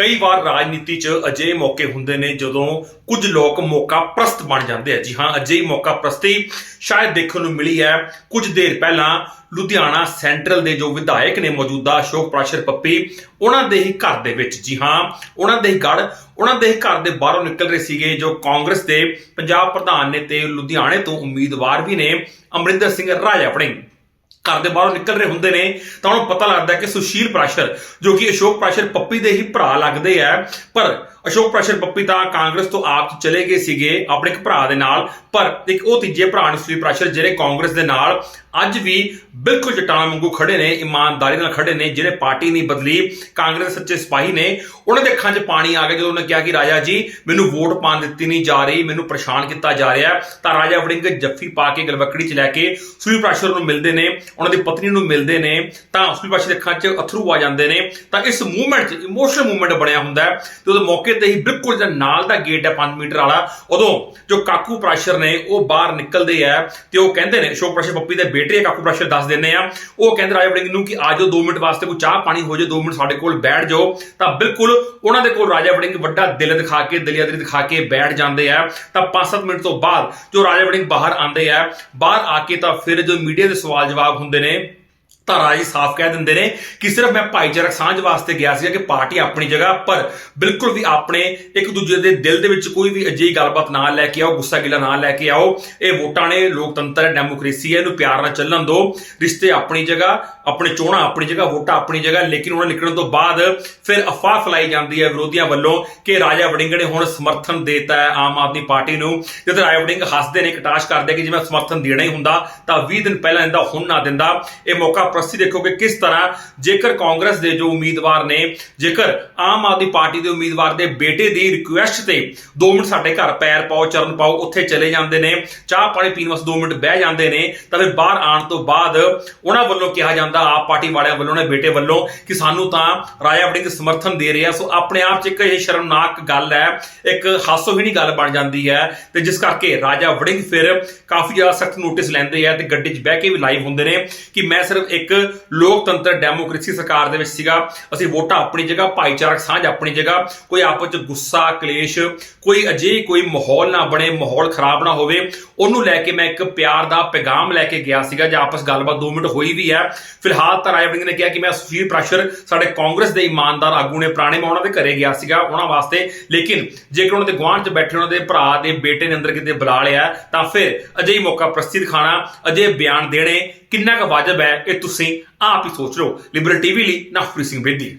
ਕਈ ਵਾਰ ਰਾਜਨੀਤੀ 'ਚ ਅਜਿਹੇ ਮੌਕੇ ਹੁੰਦੇ ਨੇ ਜਦੋਂ ਕੁਝ ਲੋਕ ਮੌਕਾ ਪ੍ਰਸਤ ਬਣ ਜਾਂਦੇ ਆ। ਜੀ ਹਾਂ, ਅਜਿਹੀ ਮੌਕਾ ਪ੍ਰਸਤੀ ਸ਼ਾਇਦ ਦੇਖਣ ਨੂੰ ਮਿਲੀ ਹੈ। ਕੁਝ ਦੇਰ ਪਹਿਲਾਂ ਲੁਧਿਆਣਾ ਸੈਂਟਰਲ ਦੇ ਜੋ ਵਿਧਾਇਕ ਨੇ ਮੌਜੂਦਾ ਅਸ਼ੋਕ ਪ੍ਰਾਸ਼ਰ ਪੱਪੀ, ਉਹਨਾਂ ਦੇ ਹੀ ਘਰ ਦੇ ਵਿੱਚ, ਜੀ ਹਾਂ, ਉਹਨਾਂ ਦੇ ਹੀ ਗੜ ਉਹਨਾਂ ਦੇ ਹੀ ਘਰ ਦੇ ਬਾਹਰੋਂ ਨਿਕਲ ਰਹੇ ਸੀਗੇ ਜੋ ਕਾਂਗਰਸ ਦੇ ਪੰਜਾਬ ਪ੍ਰਧਾਨ ਨੇ ਤੇ ਲੁਧਿਆਣੇ ਤੋਂ ਉਮੀਦਵਾਰ ਵੀ ਨੇ, ਅਮਰਿੰਦਰ ਸਿੰਘ ਰਾਜਾ ਆਪਣੇ। ਘਰ ਦੇ ਬਾਹਰੋਂ ਨਿਕਲ ਰਹੇ ਹੁੰਦੇ ਨੇ, ਤਾਂ ਉਹਨੂੰ ਪਤਾ ਲੱਗਦਾ ਕਿ ਸੁਸ਼ੀਲ ਪ੍ਰਾਸ਼ਰ, ਜੋ ਕਿ ਅਸ਼ੋਕ ਪ੍ਰਾਸ਼ਰ ਪੱਪੀ ਦੇ ਹੀ ਭਰਾ ਲੱਗਦੇ ਆ, ਪਰ ਅਸ਼ੋਕ ਪ੍ਰਾਸ਼ਰ ਪੱਪੀ ਤਾਂ ਕਾਂਗਰਸ ਤੋਂ ਆਪ ਚਲੇ ਗਏ ਸੀਗੇ, ਆਪਣੇ ਇੱਕ ਭਰਾ ਦੇ ਨਾਲ, ਪਰ ਇੱਕ ਉਹ ਤੀਜੇ ਭਰਾ ਨੇ ਸੁਸ਼ੀਲ ਪ੍ਰਾਸ਼ਰ, ਜਿਹੜੇ ਕਾਂਗਰਸ ਦੇ ਨਾਲ ਅੱਜ ਵੀ ਬਿਲਕੁਲ ਚਟਾਨ ਵਾਂਗੂ ਖੜੇ ਨੇ, ਇਮਾਨਦਾਰੀ ਨਾਲ ਖੜੇ ਨੇ ਜਿਹੜੇ ਪਾਰਟੀ ਨਹੀਂ ਬਦਲੀ, ਕਾਂਗਰਸ ਸੱਚੇ ਸਿਪਾਹੀ ਨੇ, ਉਹਨਾਂ ਦੇ ਅੱਖਾਂ 'ਚ ਪਾਣੀ ਆ ਗਿਆ ਜਦੋਂ ਉਹਨੇ ਕਿਹਾ ਕਿ ਰਾਜਾ ਜੀ, ਮੈਨੂੰ ਵੋਟ ਪਾਣ ਦਿੱਤੀ ਨਹੀਂ ਜਾ ਰਹੀ, ਮੈਨੂੰ ਪਰੇਸ਼ਾਨ ਕੀਤਾ ਜਾ ਰਿਹਾ, ਤਾਂ ਰਾਜਾ ਵੜਿੰਗ ਜੱਫੀ ਪਾ ਕੇ ਗਲਵਕੜੀ 'ਚ ਲੈ ਕੇ ਸੁਨੀਲ ਪ੍ਰਾਸ਼ਰ ਨੂੰ ਮਿਲਦੇ ਨੇ ਉਹਨਾਂ ਦੀ ਪਤਨੀ ਨੂੰ ਮਿਲਦੇ ਨੇ, ਤਾਂ ਸੁਨੀਲ ਪ੍ਰਾਸ਼ਰ ਦੇ ਅੱਖਾਂ 'ਚ ਅਥਰੂ ਆ ਜਾਂਦੇ ਨੇ, ਤਾਂ ਇਸ ਮੂਵਮੈਂਟ 'ਚ ਇਮੋਸ਼ਨਲ ਮੂਵਮੈਂਟ ਬਣਿਆ ਹੁੰਦਾ ਹੈ ਤੇ ਉਹਦੇ ਮੌਕੇ ਤੇ ਹੀ ਬਿਲਕੁਲ ਜਿਹੜਾ ਨਾਲ ਦਾ ਗੇਟ ਹੈ 5 ਮੀਟਰ ਵਾਲਾ, ਉਦੋਂ ਜੋ ਕਾਕੂ ਪ੍ਰਾਸ਼ਰ ਨੇ, ਉਹ ਬਾਹਰ ਨਿਕਲਦੇ ਆ ਤੇ ਉਹ ਕਹਿੰਦੇ ਨੇ, ਅਸ਼ੋਕ ਪ੍ਰਾਸ਼ਰ ਪੱਪੀ ਦੇ ਬੇਟੇ ਕਾਕੂ ਪ੍ਰਾਸ਼ਰ ਦੱਸ ਦਿੰਦੇ ਆ, ਉਹ ਕਹਿੰਦੇ ਰਾਜਾ ਵੜਿੰਗ ਨੂੰ ਕਿ ਆ ਜਾਓ 2 ਮਿੰਟ ਵਾਸਤੇ, ਕੋਈ ਚਾਹ ਪਾਣੀ ਹੋ ਜਾਏ 2 ਮਿੰਟ ਸਾਡੇ ਕੋਲ ਬੈਠ ਜਾਓ, ਤਾਂ ਬਿਲਕੁਲ ਉਹਨਾਂ ਦੇ ਕੋਲ ਰਾਜਾ ਵੜਿੰਗ ਵੱਡਾ ਦਿਲ ਦਿਖਾ ਕੇ, ਦਲਿਆਦਰੀ ਦਿਖਾ ਕੇ ਬੈਠ ਜਾਂਦੇ ਆ, ਤਾਂ 5-7 ਮਿੰਟ ਤੋਂ ਬਾਅਦ ਜੋ ਰਾਜਾ ਵੜਿੰਗ ਬਾਹਰ ਆਉਂਦੇ ਆ, ਬਾਹਰ ਆ ਕੇ ਤਾਂ ਫਿਰ ਜੋ ਮੀਡੀਆ ਦੇ ਸਵਾਲ ਜਵਾਬ ਹੁੰਦੇ ਨੇ। ਤਾਂ ਰਾਜੀ ਸਾਫ਼ ਕਹਿ ਦਿੰਦੇ ਨੇ ਕਿ ਸਿਰਫ ਮੈਂ ਭਾਈਚਾਰਕ ਸਾਂਝ ਵਾਸਤੇ ਗਿਆ ਸੀਗਾ ਕਿ ਪਾਰਟੀ ਆਪਣੀ ਜਗ੍ਹਾ, ਪਰ ਬਿਲਕੁਲ ਵੀ ਆਪਣੇ ਇੱਕ ਦੂਜੇ ਦੇ ਦਿਲ ਦੇ ਵਿੱਚ ਕੋਈ ਵੀ ਅਜਿਹੀ ਗੱਲਬਾਤ ਨਾ ਲੈ ਕੇ ਆਓ, ਗੁੱਸਾ ਗਿਲਾ ਨਾ ਲੈ ਕੇ ਆਓ। ਇਹ ਵੋਟਾਂ ਨੇ ਲੋਕਤੰਤਰ ਹੈ, ਡੈਮੋਕ੍ਰੇਸੀ ਹੈ, ਇਹਨੂੰ ਪਿਆਰ ਨਾਲ ਚੱਲਣ ਦਿਓ। ਰਿਸ਼ਤੇ ਆਪਣੀ ਜਗ੍ਹਾ, ਆਪਣੇ ਚੋਣਾਂ ਆਪਣੀ ਜਗ੍ਹਾ, ਵੋਟਾਂ ਆਪਣੀ ਜਗ੍ਹਾ, ਲੇਕਿਨ ਉਹਨਾਂ ਨਿਕਲਣ ਤੋਂ ਬਾਅਦ ਫਿਰ ਅਫਵਾਹ ਫੈਲਾਈ ਜਾਂਦੀ ਹੈ ਵਿਰੋਧੀਆਂ ਵੱਲੋਂ ਕਿ ਰਾਜਾ ਵੜਿੰਗ ਨੇ ਹੁਣ ਸਮਰਥਨ ਦੇਤਾ ਹੈ ਆਮ ਆਦਮੀ ਪਾਰਟੀ ਨੂੰ। ਜਦੋਂ ਰਾਜਾ ਵੜਿੰਗ ਹੱਸਦੇ ਨੇ ਕਟਾਸ਼ ਕਰਦੇ ਕਿ ਜੇ ਮੈਂ ਸਮਰਥਨ ਦੇਣਾ ਹੀ ਹੁੰਦਾ, ਤਾਂ 20 ਦਿਨ ਪਹਿਲਾਂ ਇਹਦਾ ਹੁਣ ਨਾ ਦਿੰਦਾ। ਇਹ ਮੌਕਾ ਪ੍ਰਸਤੀ ਦੇਖੋ ਕਿ ਕਿਸ ਤਰ੍ਹਾਂ ਜੇਕਰ ਕਾਂਗਰਸ ਦੇ ਜੋ ਉਮੀਦਵਾਰ ਨੇ, ਜੇਕਰ ਆਮ ਆਦਮੀ ਪਾਰਟੀ ਦੇ ਉਮੀਦਵਾਰ ਦੇ ਬੇਟੇ ਦੀ ਰਿਕੁਐਸਟ ਤੇ 2 ਮਿੰਟ ਸਾਡੇ ਘਰ ਪੈਰ ਪਾਓ, ਚਰਨ ਪਾਓ, ਉੱਥੇ ਚਲੇ ਜਾਂਦੇ ਨੇ, ਚਾਹ ਪਾਣੀ ਪੀਣ ਵਾਸਤੇ 2 ਮਿੰਟ ਬਹਿ ਜਾਂਦੇ ਨੇ ਤਾਂ ਫਿਰ ਬਾਹਰ ਆਉਣ ਤੋਂ ਬਾਅਦ ਉਹਨਾਂ ਵੱਲੋਂ ਕਿਹਾ ਜਾਂਦਾ, ਆਪ ਪਾਰਟੀ ਵਾਲਿਆਂ ਵੱਲੋਂ ਨੇ, ਬੇਟੇ ਵੱਲੋਂ ਕਿ ਸਾਨੂੰ ਤਾਂ ਰਾਜਾ ਵੜਿੰਗ ਸਮਰਥਨ ਦੇ ਰਿਹਾ ਸੋ ਆਪਣੇ ਆਪ 'ਚ ਇੱਕ ਇਹ ਸ਼ਰਮਨਾਕ ਗੱਲ ਹੈ, ਇੱਕ ਹਾਸੋਹੀਣੀ ਗੱਲ ਬਣ ਜਾਂਦੀ ਹੈ ਤੇ ਜਿਸ ਕਰਕੇ ਰਾਜਾ ਵੜਿੰਗ ਫਿਰ ਕਾਫੀ ਜ਼ਿਆਦਾ ਸਖਤ ਨੋਟਿਸ ਲੈਂਦੇ ਆ ਤੇ ਗੱਡੀ 'ਚ ਬਹਿ ਕੇ ਵੀ ਲਾਈਵ ਹੁੰਦੇ ਨੇ ਕਿ ਮੈਂ ਸਿਰਫ ਇੱਕ ਲੋਕਤੰਤਰ ਡੈਮੋਕ੍ਰੇਸੀ ਸਰਕਾਰ ਦੇ ਵਿੱਚ ਸੀਗਾ। ਅਸੀਂ ਵੋਟਾਂ ਆਪਣੀ ਜਗ੍ਹਾ, ਭਾਈਚਾਰਕ ਸਾਂਝ ਆਪਣੀ ਜਗ੍ਹਾ, ਕੋਈ ਆਪਸ 'ਚ ਗੁੱਸਾ, ਕਲੇਸ਼, ਕੋਈ ਅਜਿਹੀ ਕੋਈ ਮਾਹੌਲ ਨਾ ਬਣੇ, ਮਾਹੌਲ ਖਰਾਬ ਨਾ ਹੋਵੇ, ਉਹਨੂੰ ਲੈ ਕੇ ਮੈਂ ਇੱਕ ਪਿਆਰ ਦਾ ਪੈਗਾਮ ਲੈ ਕੇ ਗਿਆ ਸੀਗਾ, ਜਾਂ ਆਪਸ ਗੱਲਬਾਤ 2 ਮਿੰਟ ਹੋਈ ਵੀ ਹੈ। ਫਿਲਹਾਲ ਤਾਂ ਰਾਜਾ ਨੇ ਕਿਹਾ ਕਿ ਮੈਂ ਸੁਸ਼ੀਲ ਪ੍ਰੈਸ਼ਰ ਸਾਡੇ ਕਾਂਗਰਸ ਦੇ ਇਮਾਨਦਾਰ ਆਗੂ ਨੇ ਪੁਰਾਣੇ ਮੈਂ ਉਹਨਾਂ ਦੇ ਘਰੇ ਗਿਆ ਸੀਗਾ ਉਹਨਾਂ ਵਾਸਤੇ। ਲੇਕਿਨ ਜੇਕਰ ਉਹਨਾਂ ਦੇ ਗੁਆਂਢ 'ਚ ਬੈਠੇ ਉਹਨਾਂ ਦੇ ਭਰਾ ਦੇ ਬੇਟੇ ਨੇ ਅੰਦਰ ਕਿਤੇ ਬੁਲਾ ਲਿਆ, ਤਾਂ ਫਿਰ ਅਜਿਹੀ ਮੌਕਾ ਪ੍ਰਸਤੀ ਦਿਖਾਣਾ ਅਜਿਹੇ ਬਿਆਨ ਦੇਣੇ ਕਿੰਨਾ ਕੁ ਵਾਜਬ ਹੈ, ਇਹ ਤੁਸੀਂ ਆਪ ਹੀ ਸੋਚ ਲਓ ਲਿਬਰਲ ਟੀਵੀ ਲਈ ਨਵਪ੍ਰੀਤ ਸਿੰਘ ਬੇਦੀ